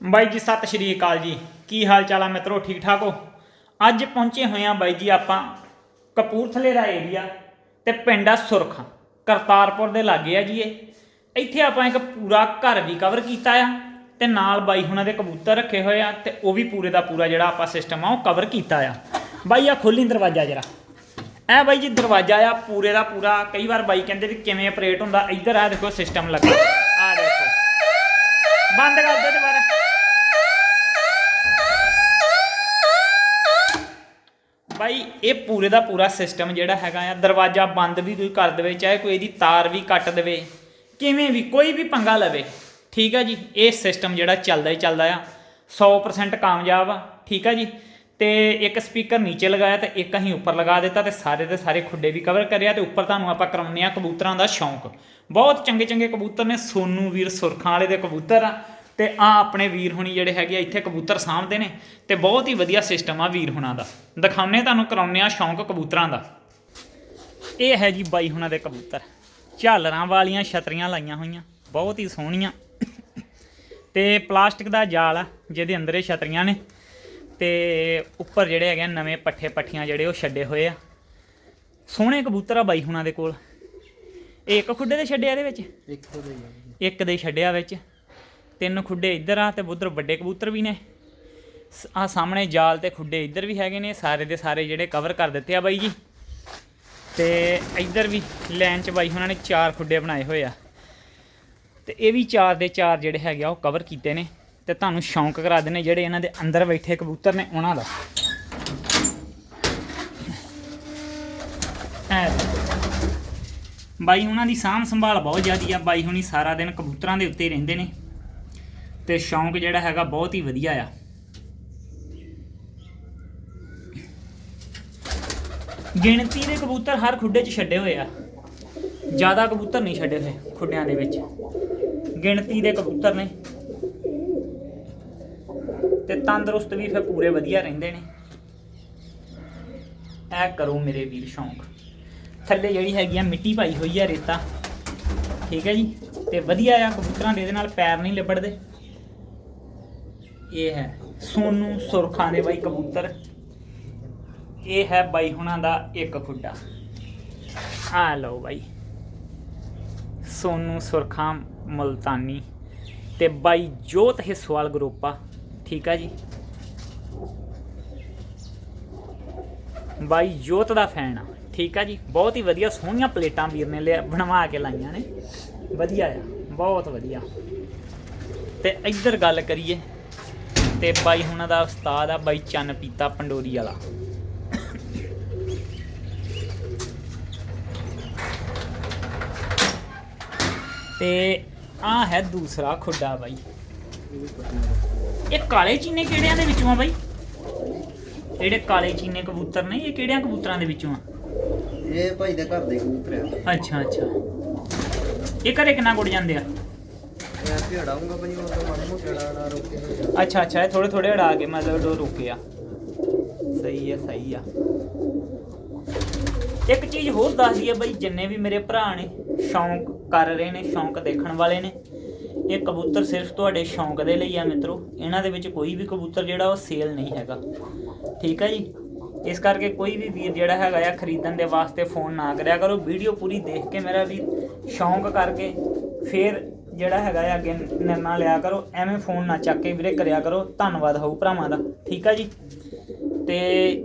ਬਾਈ ਜੀ, ਸਤਿ ਸ਼੍ਰੀ ਅਕਾਲ ਜੀ। ਕੀ ਹਾਲ ਚਾਲ ਆ ਮਿੱਤਰੋ? ਠੀਕ ਠਾਕ ਹੋ? ਅੱਜ ਪਹੁੰਚੇ ਹੋਏ ਆ ਬਾਈ ਜੀ ਆਪਾਂ ਕਪੂਰਥਲੇ ਦਾ ਏਰੀਆ ਤੇ ਪਿੰਡ ਆ ਸੁਰਖਾ, ਕਰਤਾਰਪੁਰ ਦੇ ਲਾਗੇ ਆ ਜੀ ਇਹ। ਇੱਥੇ ਆਪਾਂ ਇੱਕ ਪੂਰਾ ਘਰ ਵੀ ਕਵਰ ਕੀਤਾ ਆ ਤੇ ਨਾਲ ਬਾਈ ਹੁਣਾਂ ਦੇ ਕਬੂਤਰ ਰੱਖੇ ਹੋਏ ਆ ਤੇ ਉਹ ਵੀ ਪੂਰੇ ਦਾ ਪੂਰਾ ਜਿਹੜਾ ਆਪਾਂ ਸਿਸਟਮ ਆ ਉਹ ਕਵਰ ਕੀਤਾ ਆ। ਬਾਈ ਆ ਖੋਲੀ ਦਰਵਾਜ਼ਾ ਜਰਾ। ਐ ਬਾਈ ਜੀ, ਦਰਵਾਜ਼ਾ ਆ ਪੂਰੇ ਦਾ ਪੂਰਾ। ਕਈ ਵਾਰ ਬਾਈ ਕਹਿੰਦੇ ਵੀ ਕਿਵੇਂ ਆਪਰੇਟ ਹੁੰਦਾ। ਇੱਧਰ ਆ ਦੇਖੋ ਸਿਸਟਮ ਲੱਗਾ। ਆ ਦੇਖੋ। ਬੰਦ ਕਰ ਦੇ ਦੁਬਾਰਾ। ਬਾਈ, ਇਹ ਪੂਰੇ ਦਾ ਪੂਰਾ ਸਿਸਟਮ ਜਿਹੜਾ ਹੈਗਾ ਆ, ਦਰਵਾਜ਼ਾ ਬੰਦ ਵੀ ਕੋਈ ਕਰ ਦੇਵੇ, ਚਾਹੇ ਕੋਈ ਇਹਦੀ ਤਾਰ ਵੀ ਕੱਟ ਦੇਵੇ, ਕਿਵੇਂ ਵੀ, ਕੋਈ ਵੀ ਪੰਗਾ ਲਵੇ, ਠੀਕ ਆ ਜੀ, ਇਹ ਸਿਸਟਮ ਜਿਹੜਾ ਚੱਲਦਾ ਹੀ ਚੱਲਦਾ ਆ 100% ਕਾਮਯਾਬ ਆ, ਠੀਕ ਆ ਜੀ, ਤੇ ਇੱਕ ਸਪੀਕਰ ਨੀਚੇ ਲਗਾਇਆ ਤੇ ਇੱਕ ਅਸੀਂ ਉੱਪਰ ਲਗਾ ਦਿੱਤਾ ਤੇ ਸਾਰੇ ਦੇ ਸਾਰੇ ਖੁੱਡੇ ਵੀ ਕਵਰ ਕਰਿਆ ਤੇ ਉੱਪਰ ਤੁਹਾਨੂੰ ਆਪਾਂ ਕਰਾਉਂਦੇ ਆ ਕਬੂਤਰਾਂ ਦਾ ਸ਼ੌਂਕ। ਬਹੁਤ ਚੰਗੇ ਚੰਗੇ ਕਬੂਤਰ ਨੇ, ਸੋਨੂ ਵੀਰ ਸੁਰਖਾਂ ਵਾਲੇ ਦੇ ਕਬੂਤਰ ਆ ਤੇ ਆ ਆਪਣੇ ਵੀਰ ਹੁਣੀ ਜਿਹੜੇ ਹੈਗੇ ਆ ਇੱਥੇ ਕਬੂਤਰ ਸਾਂਭਦੇ ਨੇ ਤੇ ਬਹੁਤ ਹੀ ਵਧੀਆ ਸਿਸਟਮ ਆ ਵੀਰ ਹੁਣਾਂ ਦਾ। ਦਿਖਾਉਨੇ ਤੁਹਾਨੂੰ ਕਰਾਉਨੇ ਆ ਸ਼ੌਂਕ ਕਬੂਤਰਾਂ ਦਾ। ਇਹ ਹੈ ਜੀ ਬਾਈ ਹੁਣਾਂ ਦੇ ਕਬੂਤਰ। ਝਾਲਰਾਂ ਵਾਲੀਆਂ ਛਤਰੀਆਂ ਲਾਈਆਂ ਹੋਈਆਂ ਬਹੁਤ ਹੀ ਸੋਹਣੀਆਂ। ਤੇ ਪਲਾਸਟਿਕ ਦਾ ਜਾਲ ਆ ਜਿਹਦੇ ਅੰਦਰ ਇਹ ਛਤਰੀਆਂ ਨੇ। ਤੇ ਉੱਪਰ ਜਿਹੜੇ ਹੈਗੇ ਨਵੇਂ ਪੱਠੇ ਪੱਠੀਆਂ ਜਿਹੜੇ ਉਹ ਛੱਡੇ ਹੋਏ ਆ। ਸੋਹਣੇ ਕਬੂਤਰ ਆ ਬਾਈ ਹੁਣਾਂ ਦੇ ਕੋਲ। ਇਹ ਇੱਕ ਖੁੱਡੇ ਦੇ ਛੱਡਿਆ ਇਹਦੇ ਵਿੱਚ? ਇੱਕ ਦੇ ਛੱਡਿਆ ਵਿੱਚ। ਤਿੰਨ ਖੁੱਡੇ ਇੱਧਰ ਆ ਤੇ ਉਧਰ ਵੱਡੇ ਕਬੂਤਰ ਵੀ ਨੇ। ਆ ਸਾਹਮਣੇ ਜਾਲ ਤੇ ਖੁੱਡੇ ਇੱਧਰ ਵੀ ਹੈਗੇ ਨੇ, ਸਾਰੇ ਦੇ ਸਾਰੇ ਜਿਹੜੇ ਕਵਰ ਕਰ ਦਿੱਤੇ ਆ ਬਾਈ ਜੀ। ਤੇ ਇੱਧਰ ਵੀ ਲਾਈਨ 'ਚ ਬਾਈ ਉਹਨਾਂ ਨੇ ਚਾਰ ਖੁੱਡੇ ਬਣਾਏ ਹੋਏ ਆ। ਤੇ ਇਹ ਵੀ ਚਾਰ ਦੇ ਚਾਰ ਜਿਹੜੇ ਹੈਗੇ ਆ, ਉਹ ਕਵਰ ਕੀਤੇ ਨੇ। ਤੇ ਤੁਹਾਨੂੰ ਸ਼ੌਂਕ ਕਰਾ ਦਿੰਨੇ ਜਿਹੜੇ ਇਹਨਾਂ ਦੇ ਅੰਦਰ ਬੈਠੇ ਕਬੂਤਰ ਨੇ ਉਹਨਾਂ ਦਾ। ਬਾਈ ਉਹਨਾਂ ਦੀ ਸਾਂਭ ਸੰਭਾਲ ਬਹੁਤ ਜ਼ਿਆਦੀ ਆ। ਬਾਈ ਹੁਣੀ ਸਾਰਾ ਦਿਨ ਕਬੂਤਰਾਂ ਦੇ ਉੱਤੇ ਰਹਿੰਦੇ ਨੇ। ਤੇ ਸ਼ੌਂਕ ਜਿਹੜਾ ਹੈਗਾ ਬਹੁਤ ਹੀ ਵਧੀਆ ਆ। ਗਿਣਤੀ ਦੇ ਕਬੂਤਰ ਹਰ ਖੁੱਡੇ 'ਚ ਛੱਡੇ ਹੋਏ ਆ। ਜ਼ਿਆਦਾ ਕਬੂਤਰ ਨਹੀਂ ਛੱਡੇ ਹੋਏ ਖੁੱਡਿਆਂ ਦੇ ਵਿੱਚ। ਗਿਣਤੀ ਦੇ ਕਬੂਤਰ ਨੇ। ਤੇ ਤੰਦਰੁਸਤ ਵੀ ਫਿਰ ਪੂਰੇ ਵਧੀਆ ਰਹਿੰਦੇ ਨੇ। ਐ ਕਰੋ ਮੇਰੇ ਵੀਰ ਸ਼ੌਂਕ। ਥੱਲੇ ਜਿਹੜੀ ਹੈਗੀ ਆ ਮਿੱਟੀ ਪਾਈ ਹੋਈ ਆ ਰੇਤਾ। ਠੀਕ ਹੈ ਜੀ? ਤੇ ਵਧੀਆ ਆ ਕਬੂਤਰਾਂ ਦੇ ਇਹਦੇ ਨਾਲ ਪੈਰ ਨਹੀਂ ਲਿਬੜਦੇ। ਇਹ ਹੈ। ਸੋਨੂ ਸੁਰਖਾਂ ਦੇ ਬਾਈ ਕਬੂਤਰ। ਇਹ ਹੈ ਬਾਈ ਹੁਣਾਂ ਦਾ ਇੱਕ ਖੁੱਡਾ। ਆ ਲਓ ਬਾਈ। ਸੋਨੂ ਸੁਰਖਾਂ, ਮਲਤਾਨੀ ਤੇ ਬਾਈ ਜੋਤ ਹਿੱਸਵਾਲ ਗਰੁੱਪਾ ਠੀਕ ਆ ਜੀ। ਬਾਈ ਜੋਤ ਦਾ ਫੈਨ ਆ। ਠੀਕ ਆ ਜੀ। ਬਹੁਤ ਹੀ ਵਧੀਆ ਸੋਹਣੀਆਂ ਪਲੇਟਾਂ ਵੀਰ ਨੇ ਲਿਆ ਬਣਵਾ ਕੇ ਲਾਈਆਂ ਨੇ। ਵਧੀਆ ਆ। ਬਹੁਤ ਵਧੀਆ। ਤੇ ਇੱਧਰ ਗੱਲ ਕਰੀਏ। ਤੇ ਬਾਈ ਹੁਣਾਂ ਦਾ ਉਸਤਾਦ ਆ ਬਾਈ ਚੰਨ ਪੀਤਾ ਪੰਡੋਰੀ ਵਾਲਾ। ਤੇ ਆ ਹੈ ਦੂਸਰਾ ਖੁੱਡਾ ਬਾਈ। ਇਹ ਕਾਲੇ ਚੀਨੇ ਕਿਹੜਿਆਂ ਦੇ ਵਿੱਚੋਂ ਆ ਬਾਈ? ਜਿਹੜੇ ਕਾਲੇ ਚੀਨੇ ਕਬੂਤਰ ਨੇ ਇਹ ਕਿਹੜਿਆਂ ਕਬੂਤਰਾਂ ਦੇ ਵਿੱਚੋਂ ਆ? ਇਹ ਭਾਈ ਦੇ ਘਰ ਦੇ ਕਬੂਤਰ ਆ। ਅੱਛਾ ਅੱਛਾ। ਇਹ ਘਰੇ ਕਿੰਨਾ ਗੁੜ ਜਾਂਦੇ ਆ? ਮੈਂ ਭੇੜਾਉਂਗਾ ਭਾਈ ਉਹ ਤਾਂ ਮਨ ਮੋਟੜਾ ਰੋਕੇ ਅੱਛਾ ਅੱਛਾ, ਇਹ ਥੋੜੇ ਥੋੜੇ ਅੜਾ ਕੇ ਮਤਲਬ ਡੋ ਰੁਕੇ ਆ। ਸਹੀ ਆ ਸਹੀ ਆ। ਇੱਕ ਚੀਜ਼ ਹੋਰ ਦੱਸ ਦਈਏ ਬਈ, ਜਿੰਨੇ ਵੀ ਮੇਰੇ ਭਰਾ ਨੇ, ਸ਼ੌਂਕ ਕਰ ਰਹੇ ਨੇ, ਸ਼ੌਂਕ ਦੇਖਣ ਵਾਲੇ ਨੇ, ਇਹ ਕਬੂਤਰ ਸਿਰਫ ਤੁਹਾਡੇ ਸ਼ੌਂਕ ਦੇ ਲਈ ਆ ਮਿੱਤਰੋ। ਇਹਨਾਂ ਦੇ ਵਿੱਚ ਕੋਈ ਵੀ ਕਬੂਤਰ ਜਿਹੜਾ ਉਹ ਸੇਲ ਨਹੀਂ ਹੈਗਾ। ਠੀਕ ਹੈ ਜੀ? ਇਸ ਕਰਕੇ ਕੋਈ ਵੀ ਵੀਰ ਜਿਹੜਾ ਹੈਗਾ ਆ, ਖਰੀਦਣ ਦੇ ਵਾਸਤੇ ਫੋਨ ਨਾ ਕਰਿਆ ਕਰੋ। ਵੀਡੀਓ ਪੂਰੀ ਦੇਖ ਕੇ ਮੇਰਾ ਵੀਰ ਸ਼ੌਂਕ ਕਰਕੇ ਫਿਰ ਜਿਹੜਾ ਹੈਗਾ ਆ, ਅੱਗੇ ਨਿਰਣਾ ਲਿਆ ਕਰੋ, ਐਵੇਂ ਫੋਨ ਨਾ ਚੱਕ ਕੇ ਵੀਰੇ ਕਰਿਆ ਕਰੋ। ਧੰਨਵਾਦ ਹੋਊ ਭਰਾਵਾਂ ਦਾ, ਠੀਕ ਆ ਜੀ? ਤੇ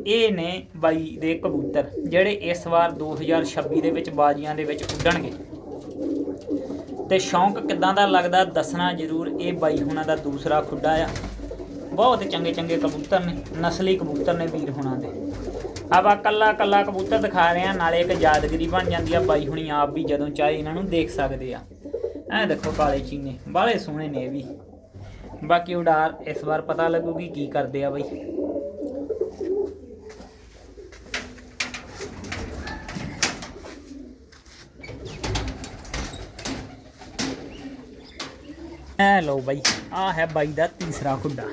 ਇਹ ਨੇ ਬਾਈ ਦੇ ਕਬੂਤਰ, ਜਿਹੜੇ ਇਸ ਵਾਰ 2026 ਦੇ ਵਿੱਚ ਬਾਜ਼ੀਆਂ ਦੇ ਵਿੱਚ ਉੱਡਣਗੇ। ਤੇ ਸ਼ੌਂਕ ਕਿਦਾਂ ਦਾ ਲੱਗਦਾ ਦੱਸਣਾ ਜ਼ਰੂਰ, ਇਹ ਬਾਈ ਹੁਣਾਂ ਦਾ ਦੂਸਰਾ ਖੁੱਡਾ ਆ। ਬਹੁਤ ਚੰਗੇ ਚੰਗੇ ਕਬੂਤਰ ਨੇ, ਨਸਲੀ ਕਬੂਤਰ ਨੇ ਵੀਰ ਹੁਣਾਂ ਦੇ। ਆਪਾਂ ਕੱਲਾ ਕੱਲਾ ਕਬੂਤਰ ਦਿਖਾ ਰਹੇ ਆ, ਨਾਲੇ ਇੱਕ ਯਾਦਗਿਰੀ ਬਣ ਜਾਂਦੀ ਆ, ਬਾਈ ਹੁਣੀ ਆਪ ਵੀ ਜਦੋਂ ਚਾਹੇ ਇਹਨਾਂ ਨੂੰ ਦੇਖ ਸਕਦੇ ਆ। ਐ ਦੇਖੋ ਕਾਲੇ ਚੀਨੇ ਬਾਲੇ ਸੋਹਣੇ ਨੇ ਇਹ ਵੀ। ਬਾਕੀ ਉਡਾਰ ਇਸ ਵਾਰ ਪਤਾ ਲੱਗੂਗੀ ਕੀ ਕਰਦੇ ਆ ਬਾਈ। ਐ ਲਓ ਬਾਈ ਆ ਹੈ ਬਾਈ ਦਾ ਤੀਸਰਾ ਖੁੱਡਾ।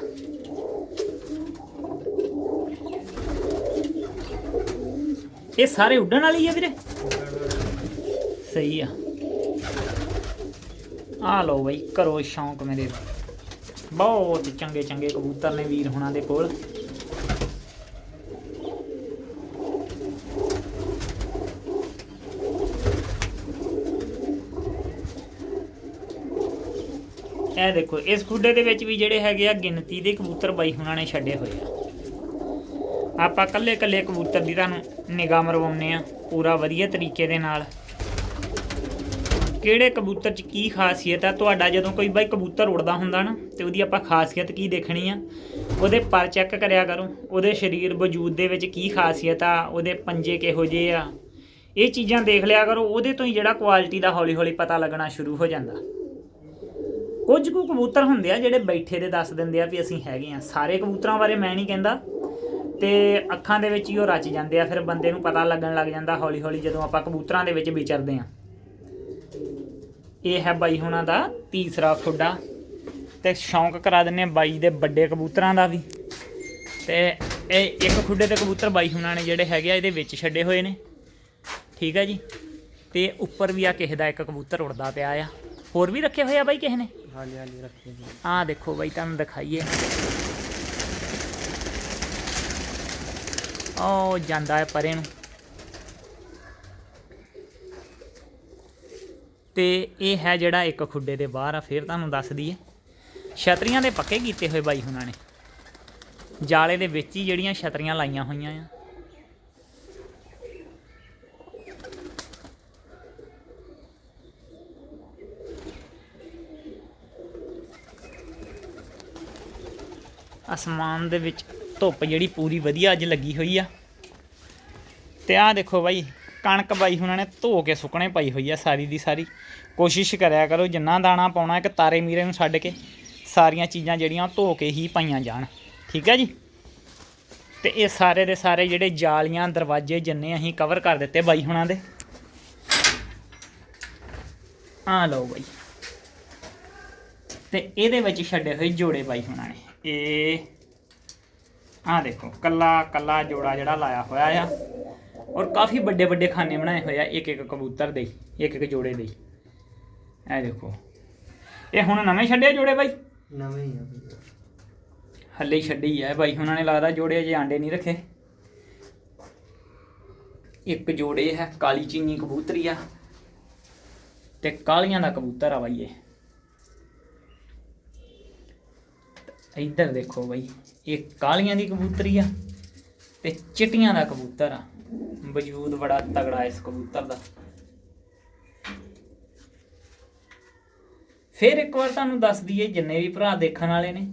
ਇਹ ਸਾਰੇ ਉੱਡਣ ਵਾਲੀ ਆ ਵੀਰੇ? ਸਹੀ ਆ। ਆ ਲਓ ਬਾਈ, ਕਰੋ ਸ਼ੌਂਕ ਮੇਰੇ ਬਹੁਤ ਚੰਗੇ ਚੰਗੇ ਕਬੂਤਰ ਨੇ ਵੀਰ ਹੁਣਾਂ ਦੇ ਕੋਲ। ਇਹ ਦੇਖੋ, ਇਸ ਖੁੱਡੇ ਦੇ ਵਿੱਚ ਵੀ ਜਿਹੜੇ ਹੈਗੇ ਆ ਗਿਣਤੀ ਦੇ ਕਬੂਤਰ ਬਾਈ ਹੁਣਾਂ ਨੇ ਛੱਡੇ ਹੋਏ ਆ। ਆਪਾਂ ਕੱਲੇ ਕੱਲੇ ਕਬੂਤਰ ਦੀ ਤੁਹਾਨੂੰ ਨਿਗਾਹ ਮਰਵਾਉਂਦੇ ਆ ਪੂਰਾ ਵਧੀਆ ਤਰੀਕੇ ਦੇ ਨਾਲ। ਕਿਹੜੇ ਕਬੂਤਰ 'ਚ ਕੀ ਖਾਸੀਅਤ ਆ? ਤੁਹਾਡਾ ਜਦੋਂ ਕੋਈ ਬਾਈ ਕਬੂਤਰ ਉੜਦਾ ਹੁੰਦਾ ਨਾ, ਤੇ ਉਹਦੀ ਆਪਾਂ ਖਾਸੀਅਤ ਕੀ ਦੇਖਣੀ ਆ? ਉਹਦੇ ਪਰ ਚੈੱਕ ਕਰਿਆ ਕਰੋ, ਉਹਦੇ ਸਰੀਰ ਵਜੂਦ ਦੇ ਵਿੱਚ ਕੀ ਖਾਸੀਅਤ ਆ? ਉਹਦੇ ਪੰਜੇ ਕਿਹੋ ਜਿਹੇ ਆ? ਇਹ ਚੀਜ਼ਾਂ ਦੇਖ ਲਿਆ ਕਰੋ, ਉਹਦੇ ਤੋਂ ਹੀ ਜਿਹੜਾ ਕੁਆਲਿਟੀ ਦਾ ਹੌਲੀ ਹੌਲੀ ਪਤਾ ਲੱਗਣਾ ਸ਼ੁਰੂ ਹੋ ਜਾਂਦਾ। ਕੁਝ ਕੁ ਕਬੂਤਰ ਹੁੰਦੇ ਆ ਜਿਹੜੇ ਬੈਠੇ ਦੇ ਦੱਸ ਦਿੰਦੇ ਆ ਵੀ ਅਸੀਂ ਹੈਗੇ ਆ। ਸਾਰੇ ਕਬੂਤਰਾਂ ਬਾਰੇ ਮੈਂ ਨਹੀਂ ਕਹਿੰਦਾ, ਤੇ ਅੱਖਾਂ ਦੇ ਵਿੱਚ ਹੀ ਉਹ ਰਚ ਜਾਂਦੇ ਆ, ਫਿਰ ਬੰਦੇ ਨੂੰ ਪਤਾ ਲੱਗਣ ਲੱਗ ਜਾਂਦਾ ਹੌਲੀ ਹੌਲੀ ਜਦੋਂ ਆਪਾਂ ਕਬੂਤਰਾਂ ਦੇ ਵਿੱਚ ਵਿਚਰਦੇ ਆ। ਇਹ ਹੈ ਬਾਈ ਹੁਣਾਂ ਦਾ ਤੀਸਰਾ ਖੁੱਡਾ। ਤੇ ਸ਼ੌਂਕ ਕਰਾ ਦਿੰਨੇ ਆ ਬਾਈ ਦੇ ਵੱਡੇ ਕਬੂਤਰਾਂ ਦਾ ਵੀ। ਤੇ ਇਹ ਇੱਕ ਖੁੱਡੇ ਤੇ ਕਬੂਤਰ ਬਾਈ ਹੁਣਾਂ ਨੇ ਜਿਹੜੇ ਹੈਗੇ ਆ ਇਹਦੇ ਵਿੱਚ ਛੱਡੇ ਹੋਏ ਨੇ। ਠੀਕ ਹੈ ਜੀ? ਤੇ ਉੱਪਰ ਵੀ ਆ ਕਿਸੇ ਦਾ ਇੱਕ ਕਬੂਤਰ ਉੜਦਾ ਪਿਆ ਆ। ਹੋਰ ਵੀ ਰੱਖੇ ਹੋਏ ਆ ਬਾਈ ਕਿਸੇ ਨੇ? ਹਾਂਜੀ ਹਾਂਜੀ ਰੱਖੇ ਜੀ ਆਹ ਦੇਖੋ ਬਾਈ ਤੁਹਾਨੂੰ ਦਿਖਾਈਏ। ਉਹ ਜਾਂਦਾ ਹੈ ਪਰੇ ਨੂੰ। ਤੇ ਇਹ ਹੈ ਜਿਹੜਾ ਇੱਕ ਖੁੱਡੇ ਦੇ ਬਾਹਰ ਆ, ਫਿਰ ਤੁਹਾਨੂੰ ਦੱਸ ਦਈਏ। ਛਤਰੀਆਂ ਦੇ ਪੱਕੇ ਕੀਤੇ ਹੋਏ ਬਾਈ ਹੁਣਾਂ ਨੇ। ਜਾਲੇ ਦੇ ਵਿੱਚ ਹੀ ਜਿਹੜੀਆਂ ਛਤਰੀਆਂ ਲਾਈਆਂ ਹੋਈਆਂ ਆ। ਅਸਮਾਨ ਦੇ ਵਿੱਚ ਧੁੱਪ ਜਿਹੜੀ ਪੂਰੀ ਵਧੀਆ ਅੱਜ ਲੱਗੀ ਹੋਈ ਆ। ਤੇ ਆਹ ਦੇਖੋ ਬਾਈ ਕਣਕ ਬਾਈ ਹੁਣਾਂ ਨੇ ਧੋ ਕੇ ਸੁੱਕਣੇ ਪਾਈ ਹੋਈ ਆ ਸਾਰੀ ਦੀ ਸਾਰੀ। ਕੋਸ਼ਿਸ਼ ਕਰਿਆ ਕਰੋ, ਜਿੰਨਾ ਦਾਣਾ ਪਾਉਣਾ, ਇੱਕ ਤਾਰੇ ਮੀਰੇ ਨੂੰ ਛੱਡ ਕੇ ਸਾਰੀਆਂ ਚੀਜ਼ਾਂ ਜਿਹੜੀਆਂ ਉਹ ਧੋ ਕੇ ਹੀ ਪਾਈਆਂ ਜਾਣ। ਠੀਕ ਹੈ ਜੀ? ਤੇ ਇਹ ਸਾਰੇ ਦੇ ਸਾਰੇ ਜਿਹੜੇ ਜਾਲੀਆਂ, ਦਰਵਾਜ਼ੇ ਜਿੰਨੇ ਅਸੀਂ ਕਵਰ ਕਰ ਦਿੱਤੇ ਬਾਈ ਹੁਣਾਂ ਦੇ। ਆ ਲਓ ਬਾਈ। ਤੇ ਇਹਦੇ ਵਿੱਚ ਛੱਡੇ ਹੋਏ ਜੋੜੇ ਬਾਈ ਹੁਣਾਂ ਨੇ। ਇਹ ਆ ਦੇਖੋ ਕੱਲਾ ਕੱਲਾ ਜੋੜਾ ਜਿਹੜਾ ਲਾਇਆ ਹੋਇਆ ਆ। ਔਰ ਕਾਫੀ ਵੱਡੇ ਵੱਡੇ ਖਾਨੇ ਬਣਾਏ ਹੋਏ ਆ ਇੱਕ ਇੱਕ ਕਬੂਤਰ ਦੇ ਇੱਕ ਇੱਕ ਜੋੜੇ ਦੇ। ਇਹ ਦੇਖੋ। ਇਹ ਹੁਣ ਨਵੇਂ ਛੱਡੇ ਜੋੜੇ ਬਾਈ? ਨਵੇਂ ਹੀ ਆ ਬਈ। ਹੱਲੇ ਹੀ ਛੱਡੇ ਆ ਬਾਈ ਹੁਣਾਂ ਨੇ ਲੱਗਦਾ ਜੋੜੇ ਅਜੇ ਆਂਡੇ ਨਹੀਂ ਰੱਖੇ। ਇੱਕ ਜੋੜੇ ਹੈ ਕਾਲੀ ਚੀਨੀ ਕਬੂਤਰੀ ਆ। ਤੇ ਕਾਲੀਆਂ ਦਾ ਕਬੂਤਰ ਆ ਬਾਈ ਇਹ। ਇੱਧਰ ਦੇਖੋ ਬਾਈ ਇਹ ਕਾਲੀਆਂ ਦੀ ਕਬੂਤਰੀ ਆ ਤੇ ਚਿੱਟੀਆਂ ਦਾ ਕਬੂਤਰ ਆ। ਵਜੂਦ ਬੜਾ ਤਗੜਾ ਇਸ ਕਬੂਤਰ ਦਾ। ਫਿਰ ਇੱਕ ਵਾਰ ਤੁਹਾਨੂੰ ਦੱਸ ਦਈਏ, ਜਿੰਨੇ ਵੀ ਭਰਾ ਦੇਖਣ ਵਾਲੇ ਨੇ,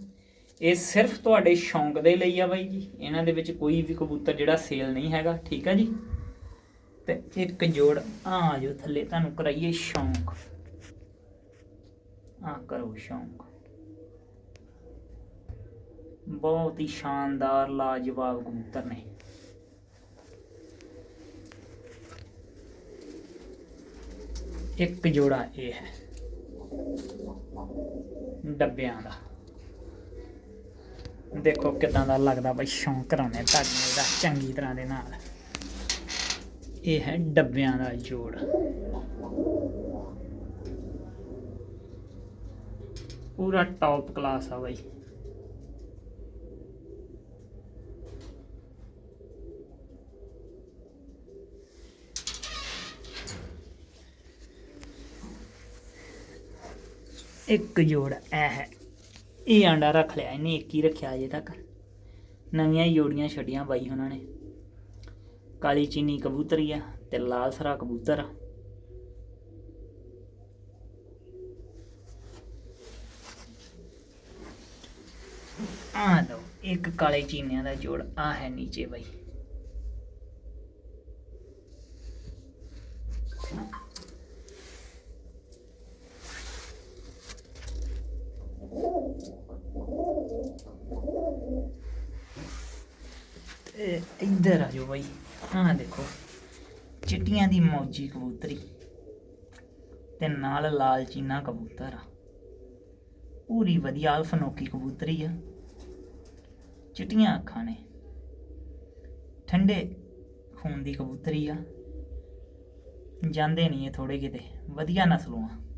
ਇਹ ਸਿਰਫ ਤੁਹਾਡੇ ਸ਼ੌਂਕ ਦੇ ਲਈ ਆ ਬਾਈ ਜੀ। ਇਹਨਾਂ ਦੇ ਵਿੱਚ ਕੋਈ ਵੀ ਕਬੂਤਰ ਜਿਹੜਾ ਸੇਲ ਨਹੀਂ ਹੈਗਾ, ਠੀਕ ਆ ਜੀ? ਤੇ ਇੱਕ ਜੋੜ ਆ ਜੋ ਥੱਲੇ, ਤੁਹਾਨੂੰ ਕਰਾਈਏ ਸ਼ੌਂਕ। ਆ ਕਰੋ ਸ਼ੌਂਕ। ਬਹੁਤ ਹੀ ਸ਼ਾਨਦਾਰ, ਲਾਜਵਾਬ ਕਬੂਤਰ ਨੇ। ਇੱਕ ਜੋੜਾ ਇਹ ਹੈ। ਡੱਬਿਆਂ ਦਾ। ਦੇਖੋ ਕਿਦਾਂ ਦਾ ਲੱਗਦਾ ਬਈ ਸ਼ੌਂਕ ਕਰਾਉਣੇ ਤੁਹਾਡੇ ਦਾ, ਚੰਗੀ ਤਰ੍ਹਾਂ ਦੇ ਨਾਲ। ਇਹ ਹੈ ਡੱਬਿਆਂ ਦਾ ਜੋੜ। ਪੂਰਾ ਟੌਪ ਕਲਾਸ ਆ ਬਈ। ਇੱਕ ਜੋੜ ਇਹ ਹੈ। ਇਹ ਆਂਡਾ ਰੱਖ ਲਿਆ, ਇਹਨੇ ਇੱਕ ਹੀ ਰੱਖਿਆ ਅਜੇ ਤੱਕ। ਨਵੀਆਂ ਹੀ ਜੋੜੀਆਂ ਛੱਡੀਆਂ ਬਾਈ ਉਹਨਾਂ ਨੇ। ਕਾਲੀ ਚੀਨੀ ਕਬੂਤਰੀ ਆ ਤੇ ਲਾਲ ਸਰਾ ਕਬੂਤਰ ਆ। ਆ ਲਓ, ਇੱਕ ਕਾਲੇ ਚੀਨਿਆਂ ਦਾ ਜੋੜ ਆ ਹੈ ਨੀਚੇ ਬਾਈ ਤੇ ਇੱਧਰ ਆ ਜਾਓ ਬਾਈ। ਆਹ ਦੇਖੋ, ਚਿੱਟੀਆਂ ਦੀ ਮੌਜੀ ਕਬੂਤਰੀ। ਤੇ ਨਾਲ ਲਾਲ ਚੀਨਾ ਕਬੂਤਰ ਆ। ਪੂਰੀ ਵਧੀਆ ਅਲਫਨੋਕੀ ਕਬੂਤਰੀ ਆ। ਚਿੱਟੀਆਂ ਅੱਖਾਂ ਨੇ। ਠੰਡੇ ਖੂਨ ਦੀ ਕਬੂਤਰੀ ਆ। ਜਾਂਦੇ ਨਹੀਂ ਇਹ ਥੋੜੇ ਕਿਤੇ। ਵਧੀਆ ਨਸਲੋਂ। ਆ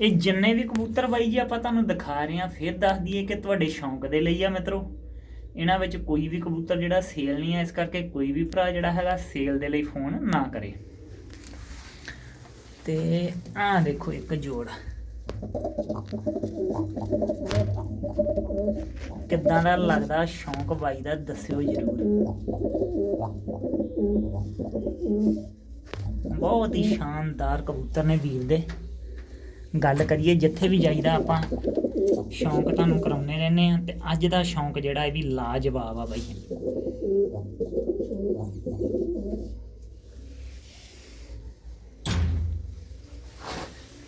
ਇਹ ਜਿੰਨੇ ਵੀ ਕਬੂਤਰ ਬਾਈ ਜੀ ਆਪਾਂ ਤੁਹਾਨੂੰ ਦਿਖਾ ਰਹੇ ਹਾਂ, ਫਿਰ ਦੱਸ ਦਈਏ ਕਿ ਤੁਹਾਡੇ ਸ਼ੌਂਕ ਦੇ ਲਈ ਆ ਮਿੱਤਰੋ। ਇਹਨਾਂ ਵਿੱਚ ਕੋਈ ਵੀ ਕਬੂਤਰ ਜਿਹੜਾ ਸੇਲ ਨਹੀਂ ਹੈ, ਇਸ ਕਰਕੇ ਕੋਈ ਵੀ ਭਰਾ ਜਿਹੜਾ ਹੈਗਾ ਸੇਲ ਦੇ ਲਈ ਫੋਨ ਨਾ ਕਰੇ। ਤੇ ਆਹ ਦੇਖੋ ਇੱਕ ਜੋੜ। ਕਿੱਦਾਂ ਦਾ ਲੱਗਦਾ, ਸ਼ੌਂਕ ਬਾਈ ਦਾ ਦੱਸਿਓ ਜਰੂਰ। ਬਹੁਤ ਹੀ ਸ਼ਾਨਦਾਰ ਕਬੂਤਰ ਨੇ ਵੀਰ ਦੇ। ਗੱਲ ਕਰੀਏ, ਜਿੱਥੇ ਵੀ ਜਾਈਦਾ ਆਪਾਂ, ਸ਼ੌਂਕ ਤੁਹਾਨੂੰ ਕਰਾਉਨੇ ਰਹਿੰਦੇ ਆ ਤੇ ਅੱਜ ਦਾ ਸ਼ੌਂਕ ਜਿਹੜਾ ਇਹ ਵੀ ਲਾਜਵਾਬ ਆ ਬਾਈ।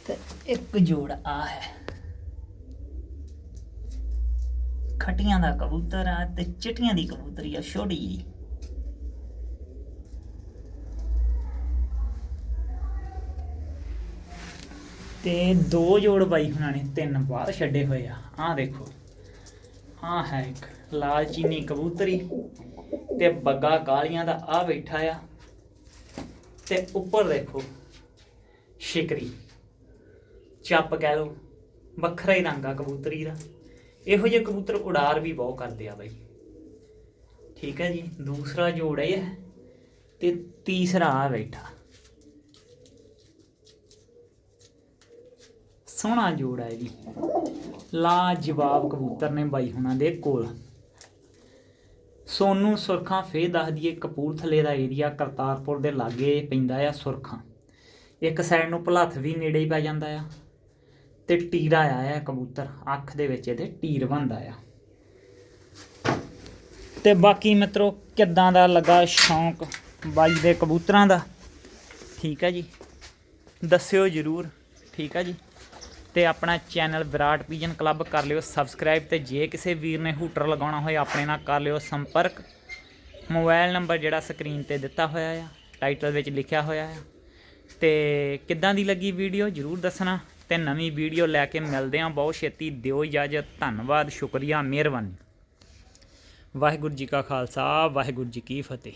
ਤੇ ਇੱਕ ਜੋੜ ਆ ਹੈ। ਖਟੀਆਂ ਦਾ ਕਬੂਤਰ ਆ ਤੇ ਚਿੱਟੀਆਂ ਦੀ ਕਬੂਤਰੀ ਆ, ਛੋਟੀ ਜੀ ਤੇ ਦੋ ਜੋੜ ਬਾਈ ਹੁਣਾਂ ਨੇ ਤਿੰਨ ਬਾਹਰ ਛੱਡੇ ਹੋਏ ਆ। ਆਹ ਦੇਖੋ। ਆਹ ਹੈ ਇੱਕ ਲਾਲ ਚੀਨੀ ਕਬੂਤਰੀ ਤੇ ਬੱਗਾ ਕਾਲੀਆਂ ਦਾ ਆ ਬੈਠਾ ਆ। ਤੇ ਉੱਪਰ ਦੇਖੋ, ਸ਼ਿਕਰੀ। ਚੱਪ ਕਹਿ ਲਓ, ਵੱਖਰਾ ਹੀ ਰੰਗ ਆ ਕਬੂਤਰੀ ਦਾ। ਇਹੋ ਜਿਹੇ ਕਬੂਤਰ ਉਡਾਰ ਵੀ ਬਹੁਤ ਕਰਦੇ ਆ ਬਾਈ। ਠੀਕ ਹੈ ਜੀ, ਦੂਸਰਾ ਜੋੜ ਇਹ। ਹੈ ਤੇ ਤੀਸਰਾ ਆ ਬੈਠਾ। ਸੋਹਣਾ ਜੋੜ ਹੈ ਜੀ ਲਾਜਵਾਬ ਕਬੂਤਰ ਨੇ ਬਾਈ ਹੁਣਾਂ ਦੇ ਕੋਲ। ਸੋਨੂੰ ਸੁਰਖਾਂ ਫੇਰ ਦੱਸ ਦਈਏ, ਕਪੂਰਥਲੇ ਦਾ ਏਰੀਆ ਕਰਤਾਰਪੁਰ ਦੇ ਲਾਗੇ ਪੈਂਦਾ ਆ ਸੁਰਖਾਂ। ਇੱਕ ਸਾਈਡ ਨੂੰ ਭਲੱਥ ਵੀ ਨੇੜੇ ਹੀ ਪੈ ਜਾਂਦਾ ਆ ਤੇ ਟੀਰਾ ਆਇਆ ਆ ਕਬੂਤਰ, ਅੱਖ ਦੇ ਵਿੱਚ ਇਹਦੇ ਟੀਰ ਬਣਦਾ ਆ। ਤੇ ਬਾਕੀ ਮਿੱਤਰੋ, ਕਿੱਦਾਂ ਦਾ ਲੱਗਾ ਸ਼ੌਂਕ ਬਾਈ ਦੇ ਕਬੂਤਰਾਂ ਦਾ? ਠੀਕ ਹੈ ਜੀ। ਦੱਸਿਓ ਜਰੂਰ। ਠੀਕ ਹੈ ਜੀ। ਤੇ ਆਪਣਾ ਚੈਨਲ ਵਿਰਾਟ ਪੀਜਨ ਕਲੱਬ ਕਰ ਲਿਓ ਸਬਸਕ੍ਰਾਈਬ ਤੇ ਜੇ ਕਿਸੇ ਵੀਰ ਨੇ ਹੂਟਰ ਲਗਾਉਣਾ ਹੋਏ ਆਪਣੇ ਨਾਲ ਕਰ ਲਿਓ ਸੰਪਰਕ। ਮੋਬਾਈਲ ਨੰਬਰ ਜਿਹੜਾ ਸਕਰੀਨ ਤੇ ਦਿੱਤਾ ਹੋਇਆ ਆ, ਟਾਈਟਲ ਵਿੱਚ ਲਿਖਿਆ ਹੋਇਆ ਆ। ਤੇ ਕਿੱਦਾਂ ਦੀ ਲੱਗੀ ਵੀਡੀਓ ਜਰੂਰ ਦੱਸਣਾ ਤੇ ਨਵੀਂ ਵੀਡੀਓ ਲੈ ਕੇ ਮਿਲਦੇ ਹਾਂ। ਬਹੁਤ ਛੇਤੀ ਦਿਓ ਇਜਾਜ਼ਤ। ਧੰਨਵਾਦ, ਸ਼ੁਕਰੀਆ, ਮਿਹਰਬਾਨੀ। ਵਾਹਿਗੁਰੂ ਜੀ ਕਾ ਖਾਲਸਾ, ਵਾਹਿਗੁਰੂ ਜੀ ਕੀ ਫਤਿਹ।